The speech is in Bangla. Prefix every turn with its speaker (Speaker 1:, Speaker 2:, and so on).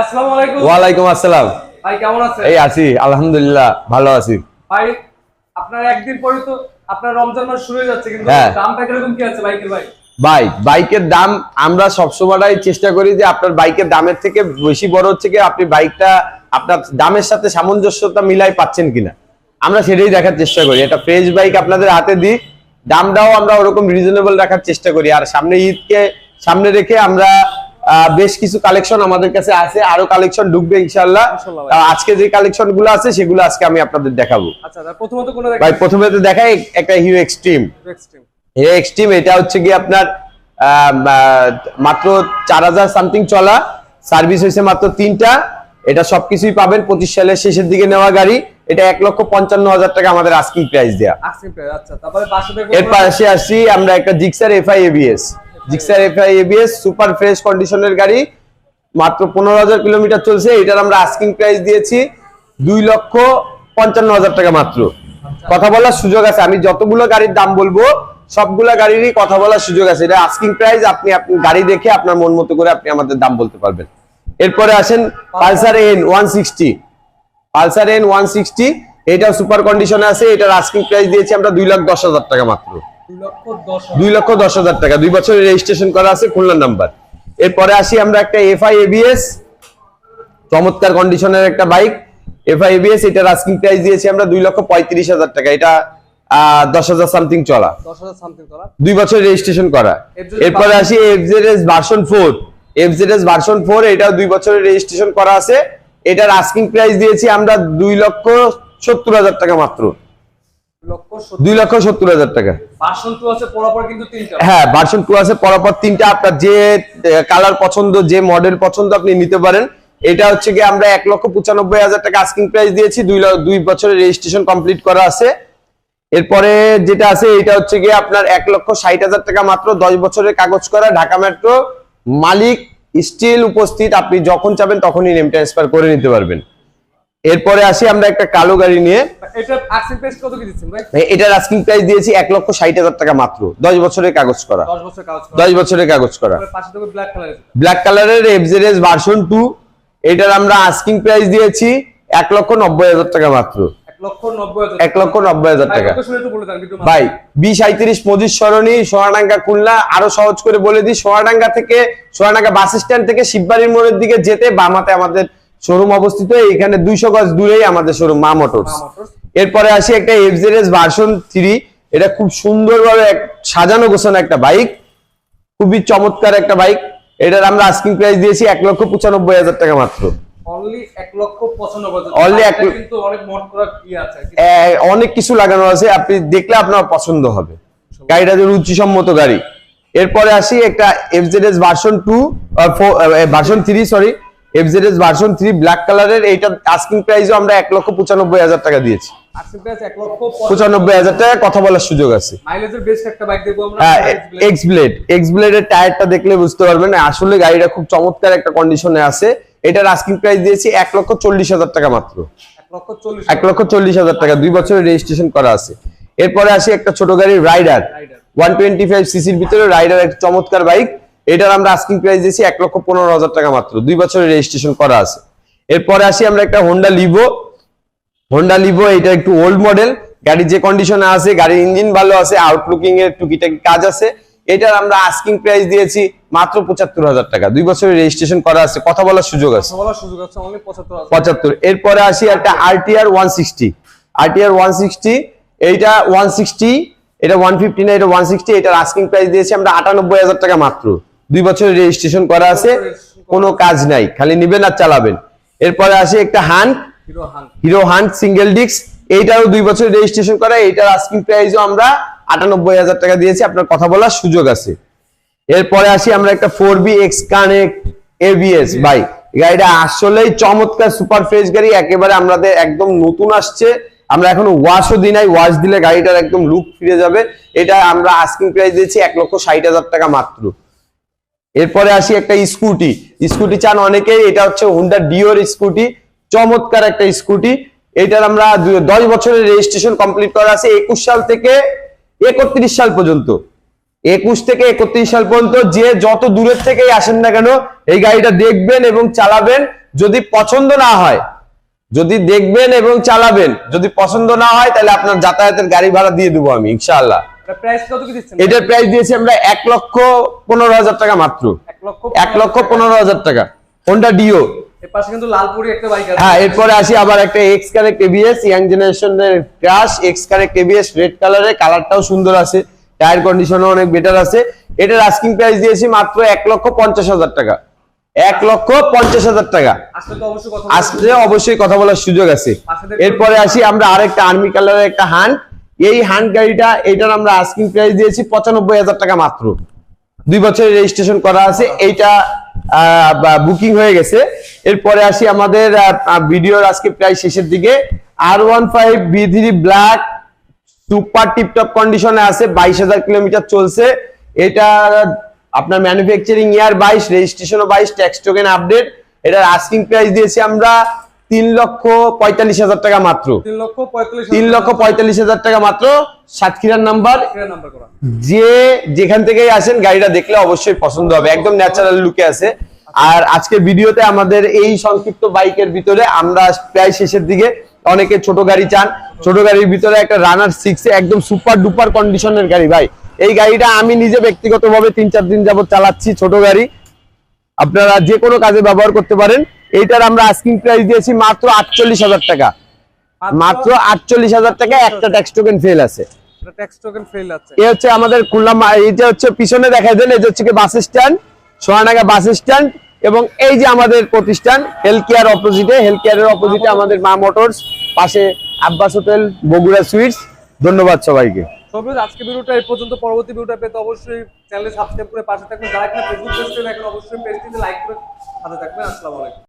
Speaker 1: আসসালামু আলাইকুম।
Speaker 2: ওয়ালাইকুম আসসালাম।
Speaker 1: ভাই কেমন আছেন?
Speaker 2: এই আছি আলহামদুলিল্লাহ ভালো আছি।
Speaker 1: ভাই আপনার একদিন পরে তো আপনার রমজান মাস শুরু হয়ে যাচ্ছে কিন্তু
Speaker 2: হ্যাঁ।
Speaker 1: দামটা কীরকম কি আছে বাইকের ভাই?
Speaker 2: ভাই বাইকের দাম আমরা সবসময় চেষ্টা করি যে আপনার বাইকের দামের থেকে বেশি বড় হচ্ছে কি আপনি বাইকটা আপনার দামের সাথে সামঞ্জস্যতা মিলাই পাচ্ছেন কিনা। আমরা সেটাই দেখার চেষ্টা করি। এটা ফ্রেশ বাইক আপনাদের হাতে দিই দামটাও আমরা ওরকম রিজনেবল রাখার চেষ্টা করি। আর সামনে ঈদকে সামনে রেখে আমরা বেশ কিছু কালেকশন আমাদের কাছে আছে। আরও কালেকশন ঢুকবে ইনশাল্লাহ আজকে যে কালেকশনগুলো আছে সেগুলো আজকে আমি আপনাদের দেখাবো।
Speaker 1: আচ্ছা
Speaker 2: ভাই প্রথমে তো দেখাই একটা হিরো এক্সট্রিম হিরো এক্সট্রিম এটা হচ্ছে কি আপনার মাত্র চার হাজার সামথিং চলা। সার্ভিস হয়েছে মাত্র তিনটা। এটা সবকিছুই পাবেন পঁচিশ সালের শেষের দিকে নেওয়া গাড়ি। এটা এক লক্ষ পঞ্চান্ন হাজার টাকা আমাদের আস্কিং প্রাইস
Speaker 1: দেখো
Speaker 2: এর পাশে আসছি আমরা একটা Gixxer FI ABS Gixxer FI ABS super fresh কন্ডিশনের গাড়ি। মাত্র পনেরো হাজার কিলোমিটার চলছে, এটার আমরা আস্কিং প্রাইস দিয়েছি দুই লক্ষ পঞ্চান্ন হাজার টাকা মাত্র। কথা বলার সুযোগ আছে, আমি যতগুলো গাড়ির দাম বলব, সবগুলা গাড়িরই কথা বলার সুযোগ আছে। এটা আস্কিং প্রাইস আপনি আপনি গাড়ি দেখে আপনার মন মতো করে আপনি আমাদের দাম বলতে পারবেন। এরপরে আসেন Pulsar N one sixty Pulsar N one sixty এটা সুপার কন্ডিশনে আছে, এটার আস্কিং প্রাইস দিয়েছি আমরা দুই লাখ দশ হাজার টাকা মাত্র।
Speaker 1: দুই লক্ষ দশ
Speaker 2: হাজার টাকা। দুই বছরের রেজিস্ট্রেশন করা আছে খুলনা নাম্বার। এরপরে আসি আমরা একটা এফআই এবিএস চমৎকার কন্ডিশনের একটা বাইক এফআই এবিএস এটার আস্কিং প্রাইস দিয়েছি আমরা দুই লক্ষ পঁয়ত্রিশ হাজার টাকা। এটা দশ হাজার সামথিং চলা। দুই বছর রেজিস্ট্রেশন করা। এরপরে আসি FZS version four FZS version four এটাও দুই বছরের রেজিস্ট্রেশন করা আছে। এটার আস্কিং প্রাইস দিয়েছি আমরা দুই লক্ষ সত্তর হাজার টাকা মাত্র।
Speaker 1: দুই লক্ষ
Speaker 2: সত্তর হাজার টাকা। হ্যাঁ ভার্সন টু আছে পরপর তিনটা। আপনার যে কালার পছন্দ যে মডেল পছন্দ আপনি নিতে পারেন। এটা হচ্ছে কি আমরা এক লক্ষ পঁচানব্বই হাজার টাকা আস্কিং প্রাইস দিয়েছি। দুই দুই বছরের রেজিস্ট্রেশন কমপ্লিট করা আছে। এরপরে যেটা আছে এটা হচ্ছে গিয়ে আপনার এক লক্ষ ষাট হাজার টাকা মাত্র দশ বছরের কাগজ করা ঢাকা মেট্রো মালিক স্টিল উপস্থিত। আপনি যখন চাবেন তখনই নেম ট্রান্সফার করে নিতে পারবেন। এরপরে আসি আমরা একটা কালো গাড়ি নিয়ে। এটার আস্কিং প্রাইস দিয়েছি এক লক্ষ ষাট হাজার টাকা মাত্র। দশ বছরের কাগজ করা।
Speaker 1: দশ
Speaker 2: বছরের কাগজ করা।
Speaker 1: ব্ল্যাক
Speaker 2: কালারের এফজেডএস ভার্সন টু এটার আমরা আস্কিং প্রাইস দিয়েছি এক লক্ষ নব্বই হাজার টাকা মাত্র।
Speaker 1: এক লক্ষ নব্বই হাজার
Speaker 2: টাকা। ভাই বি সাঁত্রিশ পঁচিশ সরণি সোনাডাঙ্গা খুলনা আরও সহজ করে বলে দিই সোনাডাঙ্গা থেকে সোনাডাঙ্গা বাস স্ট্যান্ড থেকে শিববাড়ির মোড়ের দিকে যেতে বামাতে আমাদের শোরুম অবস্থিত এখানে দুইশো গজ দূরেই আমাদের শোরুম মা মোটরস। এরপরে আসি একটা এফজেডএস ভার্সন থ্রি এটা খুব সুন্দরভাবে সাজানো গোছানো একটা বাইক খুবই চমৎকার একটা বাইক এটার আমরা আস্কিং প্রাইস দিয়েছি এক লক্ষ পঁচানব্বই হাজার টাকা মাত্র।
Speaker 1: অনেক
Speaker 2: কিছু লাগানো আছে আপনি দেখলে আপনার পছন্দ হবে। গাড়িটা রুচিসম্মত গাড়ি। এরপরে আসি একটা FZS version two version three sorry FZS version three black কালারের এইটা আস্কিং প্রাইসও আমরা এক লক্ষ পঁচানব্বই হাজার টাকা দিয়েছি। পঁচানব্বই হাজার টাকা কথা বলার সুযোগ আছে। এক্স ব্লেড এক্স ব্লেডের টায়ারটা দেখলে বুঝতে পারবেন আসলে গাড়িটা খুব চমৎকার একটা কন্ডিশনে আছে। এটার আস্কিং প্রাইস দিয়েছি এক লক্ষ চল্লিশ হাজার টাকা মাত্র।
Speaker 1: এক লক্ষ চল্লিশ
Speaker 2: হাজার টাকা দুই বছরের রেজিস্ট্রেশন করা আছে। এরপরে আসি একটা ছোট গাড়ির rider
Speaker 1: rider
Speaker 2: one twenty five সিসির ভিতরে রাইডার একটা চমৎকার বাইক এটার আমরা আস্কিং প্রাইস দিয়েছি এক লক্ষ পনেরো হাজার টাকা মাত্র। দুই বছরের রেজিস্ট্রেশন করা আছে। এরপরে আসি আমরা একটা হোন্ডা লিভো হোন্ডা লিভো এটা একটু ওল্ড মডেল গাড়ির যে কন্ডিশনে আছে গাড়ির ইঞ্জিন ভালো আছে আউটলুকিং এর টুকিটাকি কাজ আছে। এটার আমরা আস্কিং প্রাইস দিয়েছি মাত্র পঁচাত্তর হাজার টাকা। দুই বছরের রেজিস্ট্রেশন করা আছে। কথা বলার সুযোগ আছে।
Speaker 1: বলার সুযোগ আছে পঁচাত্তর
Speaker 2: পঁচাত্তর। এরপরে আসি একটা RTR one sixty RTR one sixty এইটা ওয়ান সিক্সটি এটা ওয়ান ফিফটি না এটা ওয়ান সিক্সটি এটার আস্কিং প্রাইস দিয়েছি আমরা আটানব্বই হাজার টাকা মাত্র। দুই বছরের রেজিস্ট্রেশন করা আছে কোনো কাজ নাই খালি নিবেন আর চালাবেন। এরপরে আসি একটা হান
Speaker 1: হিরো হান
Speaker 2: হান্ট সিঙ্গেল ডিস্ক এইটারও দুই বছর রেজিস্ট্রেশন করা এইটার আস্কিং প্রাইসও আমরা আটানব্বই হাজার টাকা দিয়েছি আপনার কথা বলার সুযোগ আছে। এরপরে আসি আমরা একটা four B X connect ABS ভাই গাড়িটা আসলেই চমৎকার সুপার ফ্রেশ গাড়ি একেবারে আমাদের একদম নতুন আসছে। আমরা এখন ওয়াশও দিই নাই ওয়াশ দিলে গাড়িটার একদম লুক ফিরে যাবে। এটা আমরা আস্কিং প্রাইস দিয়েছি এক লক্ষ ষাট হাজার টাকা মাত্র। এরপরে আসি একটা স্কুটি। স্কুটি চান অনেকেই, এটা হচ্ছে হুন্ডা ডিওর স্কুটি, চমৎকার একটা স্কুটি। এটার আমরা দশ বছরের রেজিস্ট্রেশন কমপ্লিট করা আছে, একুশ সাল থেকে একত্রিশ সাল পর্যন্ত। একুশ থেকে একত্রিশ সাল পর্যন্ত যে যত দূরের থেকেই আসেন না কেন, এই গাড়িটা দেখবেন এবং চালাবেন। যদি পছন্দ না হয়, যদি দেখবেন এবং চালাবেন, যদি পছন্দ না হয়, তাহলে আপনার যাতায়াতের গাড়ি ভাড়া দিয়ে দেবো আমি, ইনশাআল্লাহ। এটার প্রাইস দিয়েছি আমরা এক লক্ষ পনেরো হাজার টাকা মাত্র।
Speaker 1: এক লক্ষ
Speaker 2: পনেরো হাজার টাকা। হোন্ডা ডিও হ্যাঁ এরপরে আসি আবার একটা এক্স ইয়াং জেনারেশনের ক্রাশ এক্স রেড কালারটাও সুন্দর আছে। টায়ার কন্ডিশনও অনেক বেটার আছে। এটার আস্কিং প্রাইস দিয়েছি মাত্র এক লক্ষ পঞ্চাশ হাজার টাকা। এক লক্ষ পঞ্চাশ হাজার টাকা।
Speaker 1: আসলে অবশ্যই কথা
Speaker 2: বলার সুযোগ আছে। এরপরে আসি আমরা আরেকটা আর্মি কালারের একটা হান্ড এই হান্ড গাড়িটা এটার আমরা আস্কিং প্রাইস দিয়েছি পঁচানব্বই হাজার টাকা মাত্র। দুই বছরের রেজিস্ট্রেশন করা আছে, এইটা বুকিং হয়ে গেছে। এরপরে আসি আমাদের ভিডিওর আজকে প্রায় শেষের দিকে। আর one five B three black super tiptop কন্ডিশনে আছে, বাইশ হাজার কিলোমিটার চলছে। এটা আপনার ম্যানুফ্যাকচারিং ইয়ার বাইশ রেজিস্ট্রেশনও বাইশ ট্যাক্স টোকেন আপডেট এটার আস্কিং প্রাইস দিয়েছি আমরা তিন লক্ষ পঁয়তাল্লিশ হাজার টাকা মাত্র।
Speaker 1: তিন লক্ষ পঁয়তাল্লিশ
Speaker 2: হাজার টাকা। মাত্র। সাতক্ষীরার নাম্বার। যে যেখান থেকেই আসেন গাড়িটা দেখলে অবশ্যই পছন্দ হবে। একদম ন্যাচারাল লুকে আছে। আর আজকের ভিডিওতে আমাদের এই সংক্ষিপ্ত বাইকের ভিতরে আমরা প্রায় শেষের দিকে অনেকে ছোট গাড়ি চান। ছোট গাড়ির ভিতরে একটা রানার সিক্স একদম সুপার ডুপার কন্ডিশনের গাড়ি। ভাই এই গাড়িটা আমি নিজে ব্যক্তিগতভাবে তিন চার দিন যাবত চালাচ্ছি ছোট গাড়ি। আপনারা যে কোনো কাজে ব্যবহার করতে পারেন। এইটার আমরা আস্কিং প্রাইস দিয়েছি মাত্র আটচল্লিশ হাজার টাকা। মাত্র আটচল্লিশ হাজার টাকা একটা ট্যাক্স টোকেন ফেল আছে। হচ্ছে আমাদের খুলনা এইটা হচ্ছে পিছনে দেন এই যে হচ্ছে বাস স্ট্যান্ড সোহানাগা বাস স্ট্যান্ড এবং এই যে আমাদের প্রতিষ্ঠান হেলথ কেয়ার অপোজিটে হেলথ কেয়ারের অপোজিটে আমাদের মা মোটরস পাশে আব্বাস হোটেল বগুড়া সুইটস। ধন্যবাদ সবাইকে।
Speaker 1: সবুজ আজকে ভিডিওটা এই পর্যন্ত। পরবর্তী ভিডিওটা পেতে অবশ্যই চ্যানেলে সাবস্ক্রাইব করে পাশে থাকবেন যারা কিনা ফেসবুক পেজ এখন অবশ্যই পেজটিতে লাইক করে সাথে থাকবেন। আসসালামু আলাইকুম।